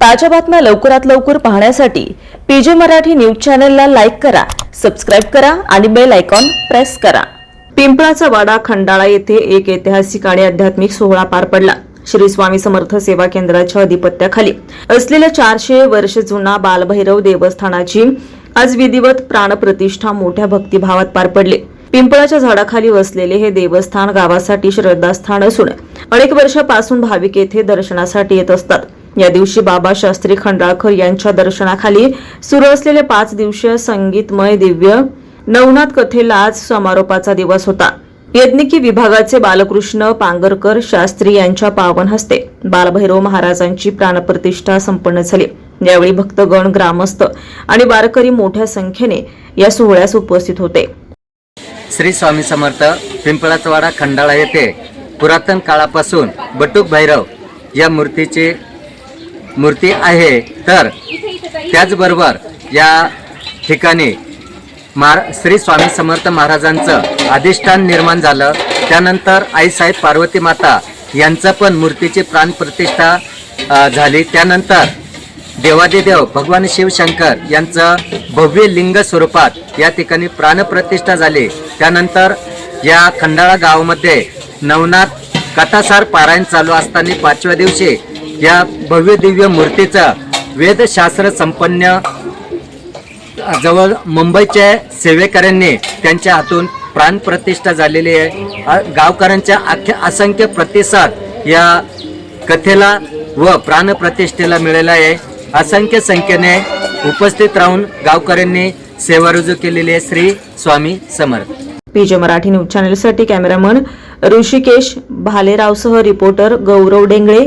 ताज्या बातम्या लवकरात लवकर पाहण्यासाठी पीजे मराठी न्यूज चॅनलला लाईक करा सबस्क्राईब करा आणि बेल आयकॉन प्रेस करा. पिंपळाचा वाडा खंडाळा येथे एक ऐतिहासिक आणि आध्यात्मिक सोहळा पार पडला. श्री स्वामी समर्थ सेवा केंद्राच्या अधिपत्याखाली असलेल्या चारशे वर्ष जुना बालभैरव देवस्थानाची आज विधिवत प्राणप्रतिष्ठा मोठ्या भक्तिभावात पार पडली. पिंपळाच्या झाडाखाली वसलेले हे देवस्थान गावासाठी श्रद्धास्थान असून अनेक वर्षापासून भाविक येथे दर्शनासाठी येत असतात. या दिवशी बाबा शास्त्री खंडाळकर यांच्या दर्शनाखाली सुरू असलेले पाच दिवसीय संगीतमय दिव्य नवनाथ कथेला आज समारोपाचा दिवस होता. यज्ञिकी विभागाचे बालकृष्ण पांगरकर शास्त्री यांच्या पावन हस्ते बालभैरव महाराजांची प्राणप्रतिष्ठा संपन्न झाली. यावेळी भक्तगण ग्रामस्थ आणि वारकरी मोठ्या संख्येने या सोहळ्यास उपस्थित होते. श्री स्वामी समर्थ पिंपळाचवाडा खंडाळा येथे पुरातन काळापासून बटुक भैरव या मूर्तीचे मूर्ती आहे. तर त्याचबरोबर या ठिकाणी मार श्री स्वामी समर्थ महाराजांचं अधिष्ठान निर्माण झालं. त्यानंतर आईसाहेब पार्वती माता यांचं पण मूर्तीची प्राणप्रतिष्ठा प्रतिष्ठा झाली. त्यानंतर देवादिदेव भगवान शिवशंकर यांचं भव्य लिंग स्वरूपात या ठिकाणी प्राणप्रतिष्ठा झाली. त्यानंतर या खंडाळा गावामध्ये नवनाथ कथासार पारायण चालू असताना पाचव्या दिवशी या भव्य दिव्य मूर्तीचा वेदशास्त्र संपन्न जवळ मुंबईच्या सेवेकऱ्यांनी त्यांच्या हातून प्राणप्रतिष्ठा झालेली आहे. गावकऱ्यांच्या अख्ख्या असंख्य प्रतिसाद या कथेला व प्राणप्रतिष्ठेला मिळाला आहे. असंख्य संख्येने उपस्थित राहून गावकऱ्यांनी सेवा रुजू केलेली आहे. श्री स्वामी समर्थ. पीजे मराठी न्यूज चॅनेलसाठी कॅमेरामन ऋषिकेश भालेरावसह रिपोर्टर गौरव डेंगळे.